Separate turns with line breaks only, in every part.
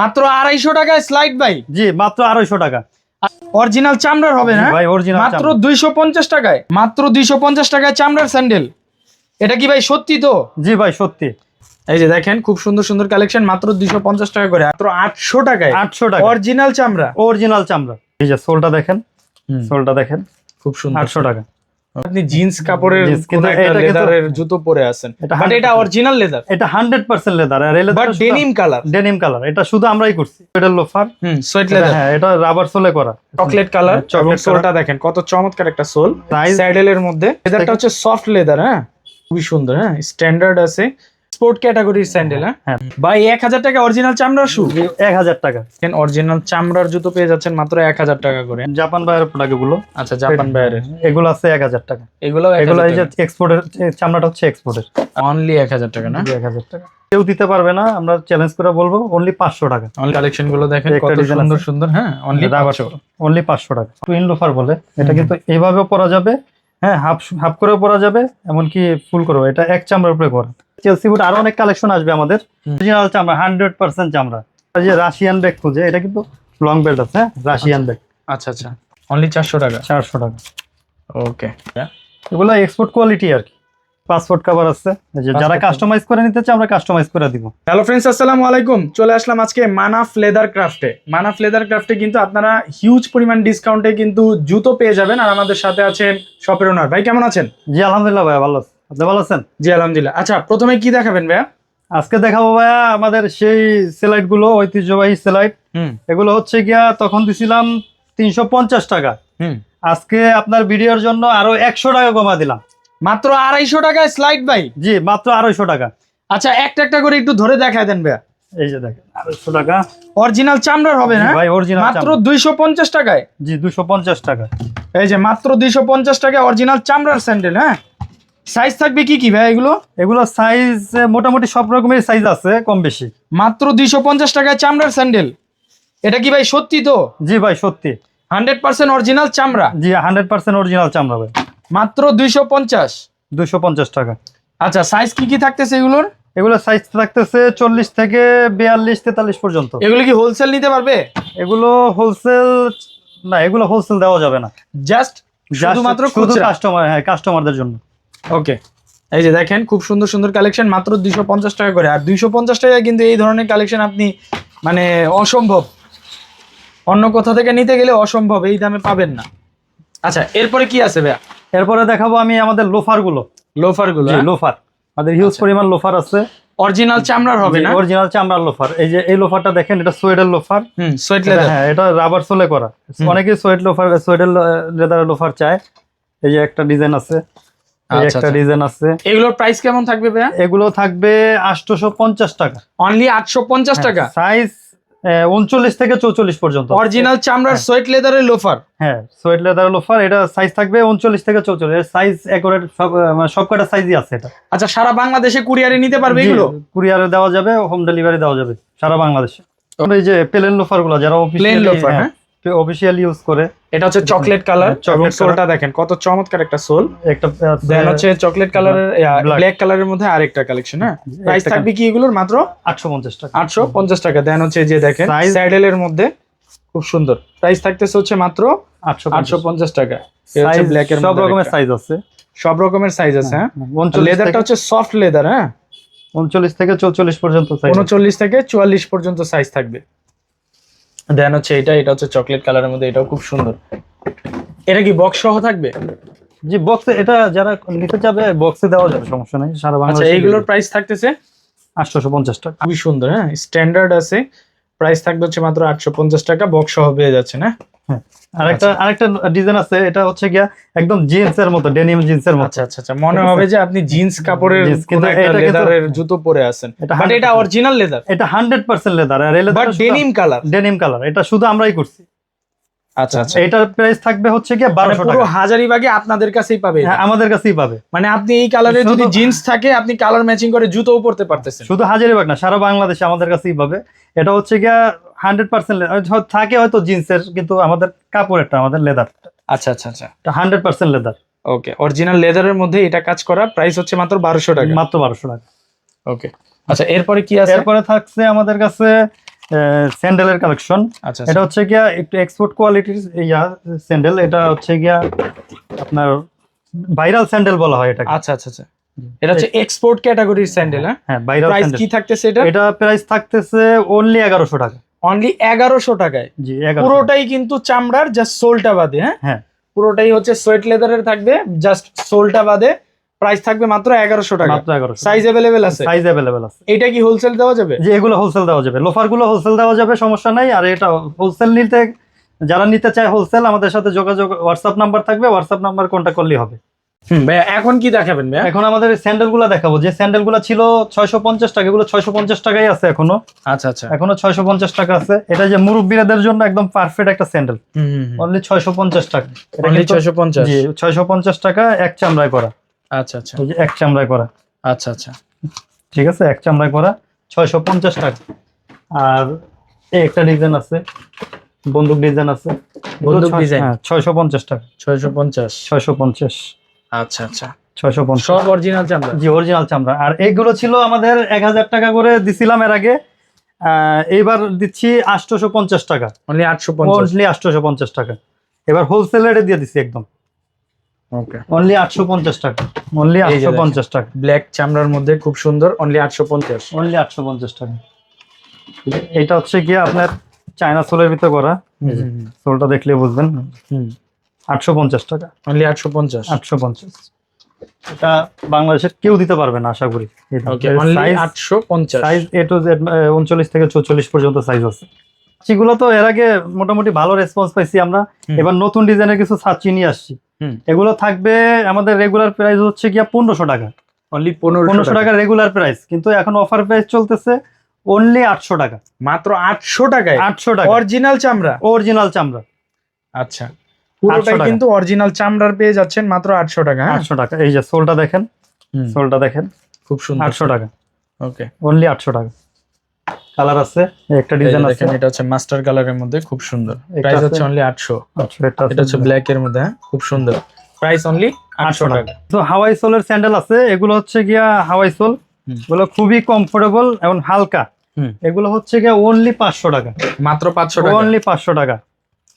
মাত্র আড়াইশো টাকায় স্লাইড ভাই।
জি মাত্র আড়াইশো টাকা।
অরিজিনাল চামড়ার হবে না?
ভাই অরিজিনাল
মাত্র দুইশো পঞ্চাশ টাকায় মাত্র দুইশো পঞ্চাশ টাকায় চামড়ার স্যান্ডেল। এটা কি ভাই সত্যি তো?
জি ভাই সত্যি।
এই যে দেখেন খুব সুন্দর সুন্দর কালেকশন মাত্র দুইশো পঞ্চাশ টাকা করে মাত্র আটশো টাকায়।
আটশো টাকা।
অরিজিনাল চামড়া।
অরিজিনাল চামড়া। এই যে সোলটা দেখেন। সোলটা দেখেন।
খুব সুন্দর।
আটশো টাকা।
আপনি জিন্স কাপড়ের লেদারের জুতো পরে আছেন।
এটা
বাট এটা অরিজিনাল লেদার
এটা hundred percent leather R
but denim colour
denim colour এটা শুধু আমরাই করছি। এটা লোফার
হুম সোয়েট লেদার
হ্যাঁ এটা রাবার সোলে করা।
চকলেট কালার
চকলেট
সোলটা দেখেন কত চমৎকার একটা সোল স্যাডেলের মধ্যে। লেদারটা হচ্ছে সফট লেদার হ্যাঁ? খুবই সুন্দর হ্যাঁ? স্ট্যান্ডার্ড আছে। স্পোর্ট ক্যাটাগরির স্যান্ডেল হ্যাঁ? ভাই এক হাজার টাকা অরিজিনাল চামড়ার শু
এক হাজার টাকা।
অরিজিনাল চামড়ার জুতো পেয়ে যাচ্ছেন মাত্র এক হাজার টাকা করে।
জাপান বাইরের প্রোডাক্টগুলো
আচ্ছা জাপান বাইরের
এগুলো আছে এক হাজার টাকা।
এগুলো
এগুলো এই যে এক্সপোর্টের চামড়াটা হচ্ছে এক্সপোর্টের
অনলি এক হাজার টাকা না?
এক হাজার টাকা। কেউ দিতে পারবে না আমরা চ্যালেঞ্জ করে বলব অনলি পাঁচশো টাকা।
অনলি কালেকশনগুলো দেখেন কত সুন্দর সুন্দর হ্যাঁ? অনলি
রাবার অনলি পাঁচশো টাকা। টুইন লোফার বলে। এটা কিন্তু এভাবেও পরা যাবে হ্যাঁ হাফ হাফ করেও পরা যাবে এমনকি ফুল করেও। এটা এক চামড়ার উপরে করা চেলসি বুট আরও অনেক কালেকশন আসবে আমাদের। অরিজিনাল চামড়া হান্ড্রেড পার্সেন্ট চামড়া। যে রাশিয়ান ব্যাগ খুঁজে এটা কিন্তু লং বেল্ট আছে রাশিয়ান ব্যাগ
আচ্ছা আচ্ছা। অনলি চারশো টাকা?
চারশো টাকা।
ওকে
এগুলো এক্সপোর্ট কোয়ালিটি আর কি। পাসপোর্ট কভার আছে। যারা কাস্টমাইজ করে নিতে চায় আমরা কাস্টমাইজ করে দিব।
হ্যালো ফ্রেন্ডস আসসালামু আলাইকুম। চলে আসলাম আজকে মানাফ লেদার ক্রাফটে মানাফ লেদার ক্রাফটে কিন্তু আপনারা হিউজ পরিমাণ ডিসকাউন্টে কিন্তু জুতো পেয়ে যাবেন। আর আমাদের সাথে আছেন শপের ওনার ভাই কেমন আছেন?
জি আলহামদুলিল্লাহ ভাই ভালো আছি। আপনি ভালো আছেন?
জি আলহামদুলিল্লাহ। আচ্ছা প্রথমে কি দেখাবেন ভাইয়া?
আজকে দেখাবো ভাইয়া আমাদের সেই গুলো ঐতিহ্যবাহী এগুলো হচ্ছে গিয়া তখন দিছিলাম তিনশো পঞ্চাশ টাকা।
হুম।
আজকে আপনার ভিডিওর জন্য আরও একশো টাকা কমা দিলাম।
মাত্র আড়াইশো টাকায় স্লাইড ভাই?
জি মাত্র আড়াইশো টাকা।
আচ্ছা একটা একটা করে একটু ধরে দেখায় দেন ভাইয়া।
এই যে দেখেন আড়াইশো টাকা।
অরিজিনাল চামড়ার হবে না?
ভাই অরিজিনাল
মাত্র দুইশো পঞ্চাশ টাকায়?
জি দুশো পঞ্চাশ টাকা।
এই যে মাত্র দুইশো পঞ্চাশ টাকায় অরিজিনাল চামড়ার স্যান্ডেল হ্যাঁ? সাইজ থাকবে কি কি ভাই এগুলো?
এগুলো সাইজ মোটামুটি সব রকমের সাইজ আছে কম বেশি।
মাত্র দুইশো পঞ্চাশ টাকায় চামড়ার স্যান্ডেল এটা কি ভাই সত্যি তো?
জি ভাই সত্যি।
হান্ড্রেড পার্সেন্ট অরিজিনাল চামড়া?
জি হান্ড্রেড পার্সেন্ট অরিজিনাল চামড়া ভাই।
মাত্র দুইশো পঞ্চাশ?
দুশো পঞ্চাশ টাকা।
আচ্ছা সাইজ কি কি থাকতেছে এগুলোর?
এগুলো সাইজ থাকতেছে চল্লিশ থেকে বিয়াল্লিশ তেতাল্লিশ পর্যন্ত।
এগুলো কি হোলসেল নিতে পারবে?
এগুলো হোলসেল না এগুলো হোলসেল দেওয়া যাবে না।
জাস্ট শুধুমাত্র
কাস্টমার হ্যাঁ কাস্টমারদের জন্য।
ওকে। এই যে দেখেন খুব সুন্দর সুন্দর কালেকশন মাত্র দুইশো পঞ্চাশ টাকা করে। আর দুইশো পঞ্চাশ টাকায় কিন্তু এই ধরনের কালেকশন আপনি মানে অসম্ভব। অন্য কোথা থেকে নিতে গেলে অসম্ভব এই দামে পাবেন না। আচ্ছা এরপরে কি আছে ভাইয়া?
এরপরে দেখাবো আমি আমাদের
লোফারগুলো লোফারগুলো হ্যাঁ?
লোফার। আমাদের হিউজ
আচ্ছা।
পরিমাণ লোফার আছে।
অরিজিনাল চামড়ার হবে না?
অরিজিনাল চামড়ার লোফার। এই যে এই লোফারটা দেখেন এটা সোয়েডের লোফার।
হুম
এটা-
লেদার
হ্যাঁ এটা রাবার সোলে করা। অনেকেই সোয়েট লোফার সোয়েডের লেদারের লোফার চায়। এই যে একটা ডিজাইন আছে। একটা
আচ্ছা।
ডিজাইন আছে।
এগুলোর প্রাইস কেমন থাকবে ভাইয়া?
এগুলো থাকবে আটশোশো পঞ্চাশ টাকা।
অনলি আটশো পঞ্চাশ টাকা?
সাইজ উনচল্লিশ থেকে চৌচল্লিশ পর্যন্ত।
অরিজিনাল চামড়ার সোয়েট লেদারের লোফার
হ্যাঁ সোয়েট লেদার লোফার এটা সাইজ থাকবে উনচল্লিশ থেকে চৌচল্লিশ। সাইজ একরেট সব আহ, মানে সব সাইজই আছে এটা।
আচ্ছা সারা বাংলাদেশে কুরিয়ারে নিতে পারবে এগুলো?
কুরিয়ারে দেওয়া যাবে হোম ডেলিভারি দেওয়া যাবে সারা বাংলাদেশে। এই যে প্লেন লোফারগুলো যারা
প্লেন লোফার হ্যাঁ
অফিসিয়াল ইউজ করে
এটা হচ্ছে চকলেট কালার
হ্যাঁ,
এবং সোলটা দেখেন কত চমৎকার একটা সোল
একটা
দেন হচ্ছে চকলেট কালারের. ব্ল্যাক কালারের মধ্যে আরেকটা কালেকশন হ্যাঁ? প্রাইস থাকবে কি এগুলোর মাত্র?
আটশো পঞ্চাশ টাকা।
আটশো পঞ্চাশ টাকা। দেন হচ্ছে যে দেখেন স্যাডেলের মধ্যে খুব সুন্দর। প্রাইস থাকতেছে হচ্ছে মাত্র
আটশো
আটশো পঞ্চাশ টাকা। এ হচ্ছে ব্ল্যাক এর
সব রকমের সাইজ আছে।
সব রকমের সাইজ আছে হ্যাঁ?
উনচল্লিশ
লেদারটা হচ্ছে সফট লেদার হ্যাঁ?
উনচল্লিশ থেকে চৌচল্লিশ পর্যন্ত সাইজ
উনচল্লিশ থেকে চুয়াল্লিশ পর্যন্ত সাইজ থাকবে। দেন হচ্ছে এটা এটা হচ্ছে চকলেট কালারের মধ্যে এটাও খুব সুন্দর। এটা কি বক্স সহ থাকবে?
জি বক্সে এটা যারা নিতে চাবে বক্সে দেওয়া যাবে সমস্যা নেই সারা
আচ্ছা
বাংলাদেশে
এইগুলোর প্রাইস থাকতেছে?
আটশোশো পঞ্চাশ টাকা।
খুবই সুন্দর হ্যাঁ স্ট্যান্ডার্ড আছে। প্রাইস থাকবে হচ্ছে মাত্র আটশো পঞ্চাশ টাকা বক্স সহ পেয়ে যাচ্ছে না
আরেকটা
আচ্ছা।
আরেকটা ডিজাইন আছে এটা হচ্ছে গিয়া একদম জিন্স এর মতো ডেনিম জিন্স এর মতো।
আচ্ছা আচ্ছা আচ্ছা। মনে হবে যে আপনি জিন্স কাপড়ের
কিন্তু
একটা লেদারের জুতো পরে আছেন।
এটা
বাট এটা অরিজিনাল লেদার
এটা hundred percent leather R
but denim colour
denim colour এটা শুধু আমরাই করছি।
আচ্ছা আচ্ছা।
এটার প্রাইস থাকবে হচ্ছে
মানে
টাকা।
হাজারিবাগে আপনাদের কাছেই পাবে
হ্যাঁ আমাদের কাছেই পাবে।
মানে আপনি এই যদি জিন্স থাকে আপনি কালার ম্যাচিং করে জুতোও পরতে পারতেছেন।
শুধু হাজারিবাগ না সারা বাংলাদেশে আমাদের কাছেই পাবে। এটা হচ্ছে হান্ড্রেড পার্সেন্ট থাকে হয়তো জিন্সের কিন্তু আমাদের কাপড়েরটা আমাদের লেদার
আচ্ছা আচ্ছা আচ্ছা।
Hundred percent leather
okay original লেদারের মধ্যে এটা কাজ করা প্রাইস হচ্ছে মাত্র বারোশো টাকা।
মাত্র বারোশো টাকা।
ওকে আচ্ছা এরপরে কি আছে?
এরপরে থাকছে আমাদের কাছে স্যান্ডেলের কালেকশন।
আচ্ছা
এটা হচ্ছে গিয়া একটু এক্সপোর্ট কোয়ালিটির ইয়া স্যান্ডেল। এটা হচ্ছে গিয়া আপনার ভাইরাল স্যান্ডেল বলা হয় এটাকে।
আচ্ছা আচ্ছা আচ্ছা। এটা হচ্ছে এক্সপোর্ট ক্যাটাগরির স্যান্ডেল হ্যাঁ?
হ্যাঁ ভাইরাল
প্রাইস
স্যান্ডেল।
কি থাকতেছে এটা?
এটা প্রাইস থাকতেছে অনলি এগারোশো টাকা।
অনলি এগারোশো টাকায়।
জি
পুরোটাই কিন্তু চামড়ার জাস্ট সোলটা বাদে হ্যাঁ?
হ্যাঁ।
পুরোটাই হচ্ছে সোয়েট লেদারের থাকবে জাস্ট সোলটা বাদে। প্রাইস থাকবে মাত্র এগারোশো টাকা।
মাত্র এগারোশো
সাইজ অ্যাভেলেবেল আছে?
সাইজ অ্যাভেলেবেল আছে।
এটা কি হোলসেল দেওয়া যাবে?
যে এগুলো হোলসেল দেওয়া যাবে। লোফারগুলো হোলসেল দেওয়া যাবে সমস্যা নাই। আর এটা হোলসেল নিতে যারা নিতে চায় হোলসেল আমাদের সাথে যোগাযোগ হোয়াটসঅ্যাপ নাম্বার থাকবে হোয়াটসঅ্যাপ নাম্বার কন্ট্যাক্ট করলেই হবে।
ভাইয়া এখন কি দেখাবেন ভাইয়া?
এখন আমাদের স্যান্ডেলগুলো দেখাবো। যে স্যান্ডেলগুলো ছিল ছয়শো পঞ্চাশ টাকা এগুলো ছয়শো পঞ্চাশ টাকাই আছে এখনও।
আচ্ছা আচ্ছা।
এখনও ছয়শো পঞ্চাশ টাকা আছে। এটা যে মুরব্বীরাদের জন্য একদম পারফেক্ট একটা স্যান্ডেল অনলি ছয়শো পঞ্চাশ টাকা।
ছয়শো পঞ্চাশ?
ছয়শো পঞ্চাশ টাকা এক চামড়ায় করা।
আচ্ছা আচ্ছা।
যে এক চামড়ায় করা।
আচ্ছা আচ্ছা।
ঠিক আছে এক চামড়ায় করা ছয়শো পঞ্চাশ টাকা। আর এই একটা ডিজাইন আছে বন্দুক ডিজাইন আছে।
বন্দুক design?
হ্যাঁ ছয়শো পঞ্চাশ টাকা।
ছয়শো পঞ্চাশ?
ছয়শো পঞ্চাশ।
আচ্ছা আচ্ছা।
ছয়শো পঞ্চাশ।
সব অরিজিনাল চামড়া?
জি অরিজিনাল চামড়া। আর এইগুলো ছিল আমাদের এক হাজার টাকা করে দিছিলাম এর আগে। এইবার দিচ্ছি আটশোশো পঞ্চাশ টাকা।
অনলি আটশো পঞ্চাশ।
অনলি আটশোশো পঞ্চাশ টাকা। এবার হোলসেল রেটে দিয়ে দিচ্ছি একদম।
ওকে
অনলি আটশো পঞ্চাশ টাকা। অনলি
এই যে
আটশো
দেখেন।
পঞ্চাশ টাকা।
ব্ল্যাক চামড়ার মধ্যে খুব সুন্দর অনলি আটশো পঞ্চাশ।
অনলি আটশো পঞ্চাশ টাকা। এটা হচ্ছে গিয়ে আপনার চায়না সোলের ভিতরে করা। সোলটা দেখলে বুঝবেন। আটশো পঞ্চাশ টাকা।
অনলি আটশো পঞ্চাশ।
আটশো পঞ্চাশ। এটা বাংলাদেশের কেউ দিতে পারবে না আশা করি। সাইজ এ টু জেড উনচল্লিশ থেকে চৌচল্লিশ পর্যন্ত সাইজ আছে। সেগুলো তো এর আগে মোটামুটি ভালো রেসপন্স পাইছি আমরা। এবার নতুন ডিজাইনের কিছু ছাচ্ছি নিয়ে আসছি। এগুলো থাকবে আমাদের রেগুলার প্রাইস হচ্ছে গিয়া পনেরোশো টাকা।
অনলি পনেরোশো
টাকা। রেগুলার প্রাইস কিন্তু এখন অফার প্রাইস চলতেছে অনলি আটশো টাকা।
মাত্র আটশো টাকায়?
আটশো টাকা।
অরিজিনাল চামড়া?
অরিজিনাল চামড়া।
আচ্ছা। পুরোটাই কিন্তু অরিজিনাল চামড়ার পেয়ে যাচ্ছেন মাত্র আটশো টাকা হ্যাঁ?
আটশো টাকা। এই যে সোলটা দেখেন। সোলটা দেখেন।
খুব সুন্দর।
আটশো টাকা।
ওকে
অনলি আটশো টাকা। কালার আছে? একটা ডিজাইন আছে
দেখেন এটা হচ্ছে মাস্টার কালারের মধ্যে খুব সুন্দর। প্রাইস হচ্ছে অনলি আটশো।
আটশো এটা
এটা হচ্ছে ব্ল্যাক এর মধ্যে খুব সুন্দর। প্রাইস অনলি আটশো টাকা।
তো হাওয়াই সোলের স্যান্ডেল আছে এগুলো হচ্ছে গিয়া হাওয়াই সোল। এগুলো খুবই কমফোর্টেবল এবং হালকা। এগুলো হচ্ছে গিয়া অনলি পাঁচশো টাকা।
মাত্র পাঁচশো টাকা।
অনলি পাঁচশো টাকা।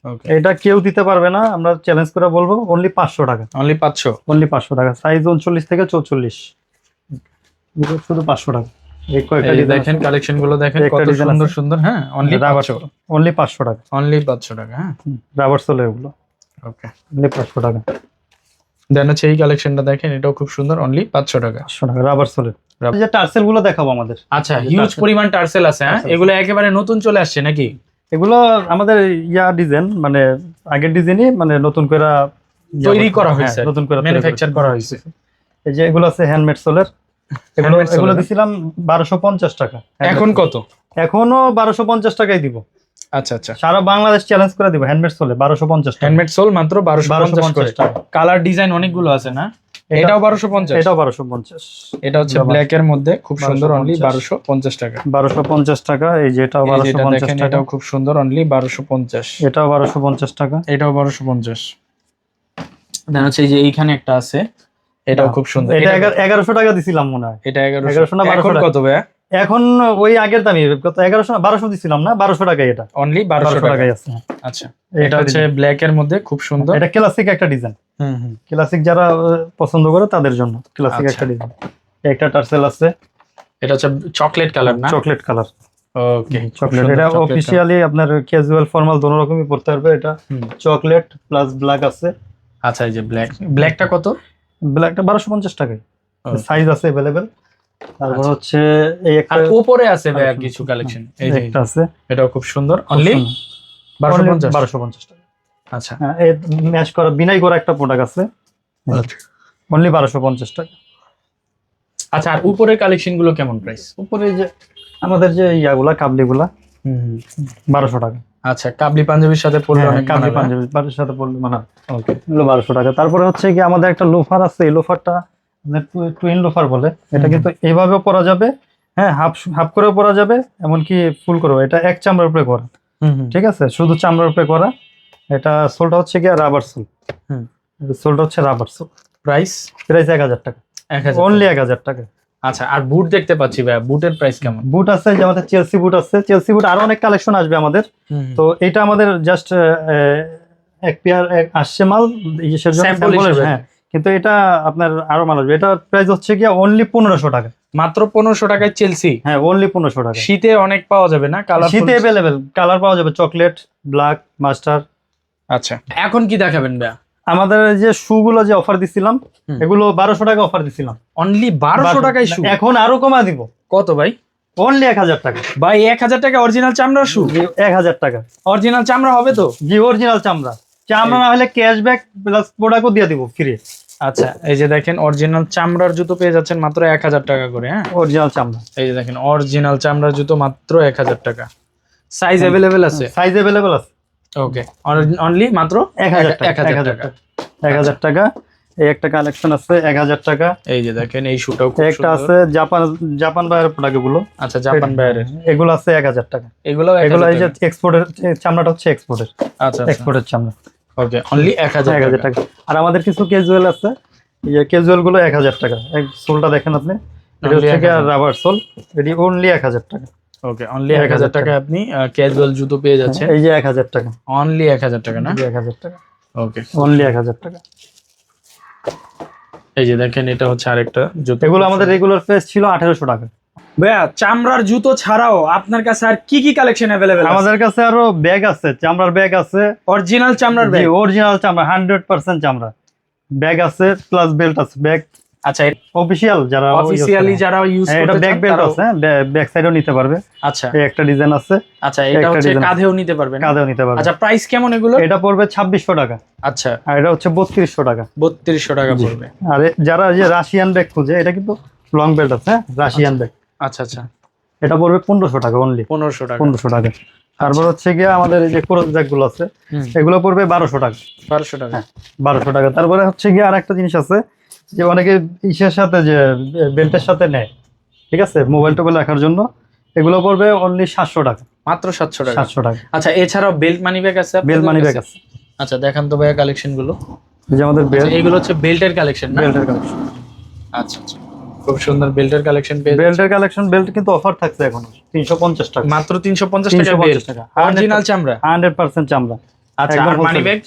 ওকে
এটা কেউ দিতে পারবে না আমরা চ্যালেঞ্জ করে বলব অনলি পাঁচশো টাকা।
অনলি পাঁচশো।
অনলি পাঁচশো টাকা। সাইজ উনচল্লিশ থেকে চৌচল্লিশ। এগুলো শুধু পাঁচশো টাকা। এই কয়েকটা
এই যে
ডিজাইন
দেখেন কালেকশনগুলো দেখেন কত সুন্দর সুন্দর হ্যাঁ অনলি
রাবার
পাঁচশো।
অনলি পাঁচশো টাকা।
অনলি পাঁচশো টাকা হ্যাঁ।
রাবার সোল এগুলো।
ওকে
অনলি পাঁচশো টাকা।
দেন হচ্ছে এই কালেকশনটা দেখেন এটাও খুব সুন্দর অনলি পাঁচশো টাকা।
পাঁচশো টাকা রাবার এই যে টার্সেলগুলো দেখাবো আমাদের।
আচ্ছা হিউজ পরিমাণ টার্সেল আছে হ্যাঁ? এগুলো একেবারে নতুন চলে আসছে নাকি?
এগুলো আমাদের ইয়া ডিজাইন মানে আগের ডিজাইনই মানে নতুন করে
তৈরি করা
হ্যাঁ,
হয়েছে
নতুন করে
ম্যানুফ্যাকচার করা হয়েছে।
এই যে এগুলো আছে হ্যান্ডমেড সোলের এগুলো দিছিলাম বারোশো পঞ্চাশ টাকা।
এখন কত?
এখনও বারোশো পঞ্চাশ টাকাই দিব।
আচ্ছা আচ্ছা।
সারা বাংলাদেশ চ্যালেঞ্জ করে দিব হ্যান্ডমেড সোলে বারোশো পঞ্চাশ টাকা।
হ্যান্ডমেড সোল মাত্র বারোশো
বারোশো
পঞ্চাশ
টাকা।
কালার ডিজাইন অনেকগুলো আছে না? এটাও বারোশো পঞ্চাশ।
এটাও বারোশো পঞ্চাশ।
এটা হচ্ছে ব্ল্যাক এর মধ্যে খুব সুন্দর অনলি বারোশো পঞ্চাশ। টাকা।
বারোশো পঞ্চাশ টাকা এই যে এটাও বারোশো পঞ্চাশ টাকা।
এটাও খুব সুন্দর অনলি বারোশো পঞ্চাশ।
এটাও বারোশো পঞ্চাশ টাকা।
এটাও বারোশো পঞ্চাশ। দেন হচ্ছে এই যে এইখানে একটা আছে। এটাও খুব সুন্দর।
এটা
এটা
এগারো- এগারোশো টাকা দিছিলাম মনে হয়।
এটা এগারোশো।
না বারোশো?
কত ভাইয়া?
এখন ওই আগের দামই কত এগারোশো না বারোশো দিছিলাম না বারোশো টাকাই এটা।
অনলি বারোশো
বারোশো
টাকা
আছে
আচ্ছা। এটা হচ্ছে ব্ল্যাক এর মধ্যে খুব সুন্দর।
এটা ক্লাসিক একটা ডিজাইন
হুম হুম।
ক্লাসিক যারা পছন্দ করে তাদের জন্য ক্লাসিক
আচ্ছা।
একটা ডিজাইন একটা টার্সেল আছে।
এটা হচ্ছে চকলেট কালার না?
চকলেট কালার
ওকে
চকলেট এটা অফিসিয়ালি আপনার ক্যাজুয়াল ফর্মাল দোনো রকমই পড়তে পারবে। এটা চকলেট প্লাস ব্ল্যাক আছে।
আচ্ছা এই যে ব্ল্যাক ব্ল্যাকটা কত?
ব্ল্যাকটা বারোশো পঞ্চাশ টাকায়। সাইজ আছে অ্যাভেলেবেল তারপর
আচ্ছা।
হচ্ছে এই একটা
উপরে আছে ভাইয়া
আচ্ছা।
কিছু কালেকশন এই যে
একটা আছে।
এটাও খুব সুন্দর। অনলি বারোশো পঞ্চাশ।
বারোশো পঞ্চাশ টাকা।
আচ্ছা।
হ্যাঁ এই ম্যাচ করা বিনাই করা একটা প্রোডাক্ট আছে। অনলি বারোশো পঞ্চাশ টাকা।
আচ্ছা আর উপরের কালেকশনগুলো কেমন প্রাইস
উপরে যে আমাদের যে ইয়াগুলা কাবলিগুলা বারোশো টাকা।
আচ্ছা কাবলি পাঞ্জাবির সাথে পড়লে
হ্যাঁ,
অনেক
কাবলি
মানাবে।
পাঞ্জাবি বাড়ির সাথে পড়লে মানাবে
ওকে
এগুলো বারোশো টাকা। তারপরে হচ্ছে কি আমাদের একটা লোফার আছে এই লোফারটা টুইন লোফার বলে। এটা কিন্তু এইভাবেও পরা যাবে হ্যাঁ হাফ হাফ করেও পরা যাবে এমনকি ফুল করেও। এটা এক চামড়ার উপরে করা। ঠিক আছে? শুধু চামড়ার উপরে করা। এটা সোলটা হচ্ছে গিয়ে রাবার সোল।
হুম।
সোলটা হচ্ছে রাবার সোল।
প্রাইস
প্রাইস এক হাজার টাকা। অনলি এক হাজার টাকা।
আচ্ছা আর বুট দেখতে পাচ্ছি ভাইয়া বুটের প্রাইস কেমন?
বুট আছে যে আমাদের চেলসি বুট আছে চেলসি বুট আরও অনেক কালেকশন আসবে আমাদের। তো এটা আমাদের জাস্ট এক পেয়ার আসছে মাল ইসের জন্য। হ্যাঁ। কিন্তু এটা আপনার আরও মাল আসবে। এটা প্রাইস হচ্ছে কি অনলি পনেরোশো টাকা।
মাত্র পনেরোশো টাকায় চেলসি
হ্যাঁ অনলি পনেরোশো টাকা
শীতে অনেক পাওয়া যাবে না? কালার
শীতে অ্যাভেলেবেল কালার পাওয়া যাবে চকলেট ব্ল্যাক মাস্টার
আচ্ছা। এখন কি দেখাবেন ভাইয়া?
আমাদের যে শু গুলো যে অফার দিছিলাম এগুলো বারোশো টাকা অফার দিছিলাম।
অনলি বারোশো টাকায় শু
এখন আরও কমা দিব।
কত ভাই?
অনলি এক হাজার টাকা।
ভাই এক হাজার টাকা অরিজিনাল চামড়ার শু
এক হাজার টাকা।
অরিজিনাল চামড়া হবে তো?
জি অরিজিনাল চামড়া। চামড়া না হলে ক্যাশব্যাক প্লাস প্রোডাক্টও দিয়ে দিব ফ্রি
আচ্ছা এই যে দেখেন অরিজিনাল চামড়ার জুতো পেয়ে যাচ্ছেন মাত্র এক হাজার টাকা করে হ্যাঁ?
অরিজিনাল চামড়া।
এই যে দেখেন অরিজিনাল চামড়ার জুতো মাত্র এক হাজার টাকা। সাইজ অ্যাভেলেবেল আছে?
Size available okay.
Okay only মাত্র
এক হাজার টাকা
এক হাজার টাকা
টাকা এক হাজার টাকা এই একটা কালেকশন আছে এক হাজার টাকা
এই যে দেখেন এই শুটাও
একটা আছে জাপান জাপান বাইরের প্রোডাক্টগুলো
আচ্ছা জাপান বাইরের
এগুলো আছে এক হাজার টাকা
এগুলো
এগুলো এই যে এক্সপোর্টের চামড়াটা হচ্ছে এক্সপোর্টের
আচ্ছা
এক্সপোর্টের চামড়া
ওকে অনলি এক হাজার
এক হাজার টাকা আর আমাদের কিছু ক্যাজুয়াল আছে এই ক্যাজুয়ালগুলো এক হাজার টাকা সোলটা দেখেন আপনি এটা হচ্ছে রাবার সোল এটি অনলি এক হাজার টাকা
ওকে অনলি এক হাজার টাকা। আপনি ক্যাজুয়াল জুতো পেয়ে যাচ্ছেন।
এই যে এক হাজার টাকা।
অনলি এক হাজার টাকা না?
এক হাজার টাকা।
ওকে
অনলি এক হাজার টাকা।
এই যে দেখেন এটা হচ্ছে আরেকটা জুতো।
এগুলো আমাদের রেগুলার প্রাইস ছিল আঠারোশো টাকা।
ভাইয়া চামড়ার জুতো ছাড়াও আপনার কাছে আর কি কি কালেকশন অ্যাভেলেবেল
আমাদের কাছে আরও ব্যাগ আছে চামড়ার ব্যাগ আছে।
অরিজিনাল চামড়ার ব্যাগ
অরিজিনাল চামড়া হান্ড্রেড পার্সেন্ট চামড়া। ব্যাগ আছে প্লাস বেল্ট আছে ব্যাগ
আচ্ছা
অফিসিয়াল যারা
অফিসিয়ালি যারা ইউজ
হ্যাঁ, এটা
করতে
ব্যাক বেল্ট আছে ব্যাক সাইডেও নিতে পারবে।
আচ্ছা।
এই একটা ডিজাইন আছে
আচ্ছা এটা হচ্ছে কাঁধেও নিতে পারবেন
কাঁধেও নিতে পারবে।
আচ্ছা প্রাইস কেমন এগুলো?
এটা পড়বে ছাব্বিশশো টাকা।
আচ্ছা।
আর এটা হচ্ছে বত্রিশশো টাকা।
বত্রিশশো টাকা পড়বে।
আর যারা যে রাশিয়ান ব্যাগ খুঁজে এটা কিন্তু লং বেল্ট আছে হ্যাঁ রাশিয়ান ব্যাগ
আচ্ছা আচ্ছা।
এটা পড়বে পনেরোশো টাকা অনলি
পনেরোশো টাকা।
পনেরোশো টাকা। তারপর হচ্ছে গিয়ে আমাদের এই যে ক্রসগুলো আছে এগুলো পড়বে বারোশো টাকা।
বারোশো টাকা।
হ্যাঁ। বারোশো টাকা। তারপরে হচ্ছে গিয়ে আর একটা জিনিস আছে যে অনেকে ইসের সাথে যে বেল্টের সাথে নেয় ঠিক আছে? মোবাইল টোবাইল রাখার জন্য। এগুলো পড়বে অনলি সাতশো টাকা।
মাত্র সাতশো টাকা?
সাতশো টাকা।
আচ্ছা এছাড়াও বেল্ট মানি ব্যাগ আছে
বেল
আপনাদের
মানি ব্যাগ আছে।
আচ্ছা দেখান তো ভাইয়া
কালেকশনগুলো যে আমাদের
আচ্ছা, এগুলো হচ্ছে বেল্টের কালেকশন
বেল্টের কালেকশন।
আচ্ছা আচ্ছা। খুব সুন্দর বেল্টের কালেকশন।
বেল্টের কালেকশন বেল্ট কিন্তু অফার থাকছে এখন। তিনশো পঞ্চাশ টাকা।
মাত্র তিনশো পঞ্চাশ টাকা বেল্ট।
টাকা।
অরিজিনাল চামড়া?
হান্ড্রেড পার্সেন্ট চামড়া।
আচ্ছা মানি ব্যাগ?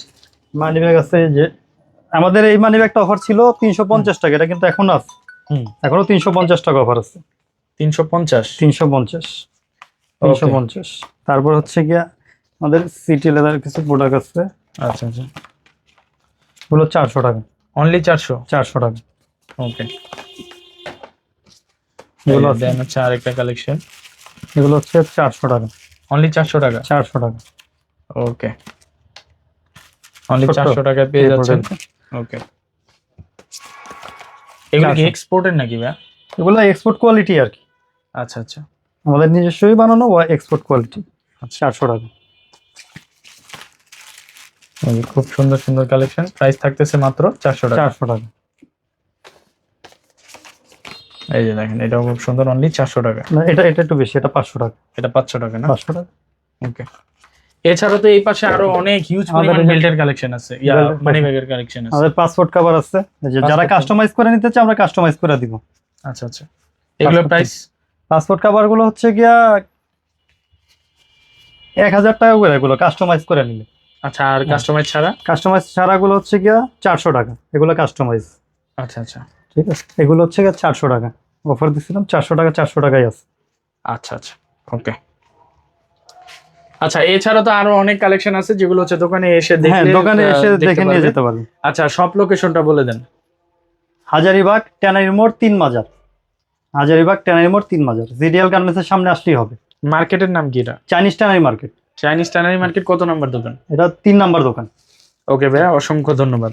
মানি ব্যাগ আছে যে আমাদের এই মানি ব্যাগটা অফার ছিল তিনশো পঞ্চাশ টাকা এটা কিন্তু এখন আছে।
হুম।
এখনও তিনশো পঞ্চাশ টাকা অফার আছে।
তিনশো পঞ্চাশ?
তিনশো পঞ্চাশ। তিনশো পঞ্চাশ। তারপর হচ্ছে গিয়া আমাদের সিটি লেদার কিছু প্রোডাক্ট আছে।
আচ্ছা আচ্ছা।
ওগুলো চারশো টাকা।
অনলি চারশো?
চারশো টাকা।
ওকে
এগুলো।
দেন হচ্ছে আরেকটা কালেকশন
এগুলো হচ্ছে চারশো টাকা।
অনলি চারশো টাকা?
চারশো টাকা।
ওকে অনলি চারশো টাকায় পেয়ে যাচ্ছেন। ওকে এগুলো কি
400
এক্সপোর্টের নাকি ভাই
এগুলো এক্সপোর্ট কোয়ালিটি আর কি।
আচ্ছা আচ্ছা।
আমাদের নিজস্বই বানানো এক্সপোর্ট কোয়ালিটি
আচ্ছা।
চারশো টাকা।
খুব সুন্দর সুন্দর কালেকশন প্রাইস থাকতেছে মাত্র চারশো টাকা।
চারশো টাকা।
এই যে দেখেন এটাও খুব সুন্দর অনলি চারশো টাকা।
না এটা এটা একটু বেশি এটা পাঁচশো টাকা।
এটা পাঁচশো টাকা না?
পাঁচশো টাকা।
ওকে এছাড়া তো এই পাশে আরও অনেক হিউজ পরিমাণ বেল্টের কালেকশন আছে। ইয়া মানি ব্যাগের কালেকশন আছে।
আমাদের পাসপোর্ট কভার আছে। যে যারা কাস্টমাইজ করে নিতে চায় আমরা কাস্টমাইজ করে দিব।
আচ্ছা আচ্ছা। এগুলো প্রাইস
পাসপোর্ট কভারগুলো হচ্ছে গিয়া এক হাজার টাকা করে এগুলো কাস্টমাইজ করে নিলে।
আচ্ছা আর কাস্টমাইজ ছাড়া?
কাস্টমাইজ ছাড়া গুলো হচ্ছে গিয়া চারশো টাকা। এগুলো কাস্টমাইজ
আচ্ছা আচ্ছা।
ঠিক আছে? এগুলো হচ্ছে গিয়া চারশো টাকা। অফার দিচ্ছিলাম চারশো টাকা চারশো টাকাই আছে।
আচ্ছা আচ্ছা। ওকে আচ্ছা এছাড়া তো আরও অনেক কালেকশন আছে যেগুলো হচ্ছে দোকানে এসে
হ্যাঁ দোকানে এসে দেখে নিয়ে যেতে পারবেন
আচ্ছা সব লোকেশনটা বলে দেন।
হাজারিবাগ ট্যানারি মোড় তিন মাজার। হাজারিবাগ ট্যানারি মোড় তিন মাজার। জিডিএল গার্মেন্টসের সামনে আসলেই হবে।
মার্কেটের নাম কি এটা?
Chinese tannery market
Chinese tannery market কত নাম্বার দোকান?
এটা তিন নাম্বার দোকান।
ওকে ভাইয়া অসংখ্য ধন্যবাদ।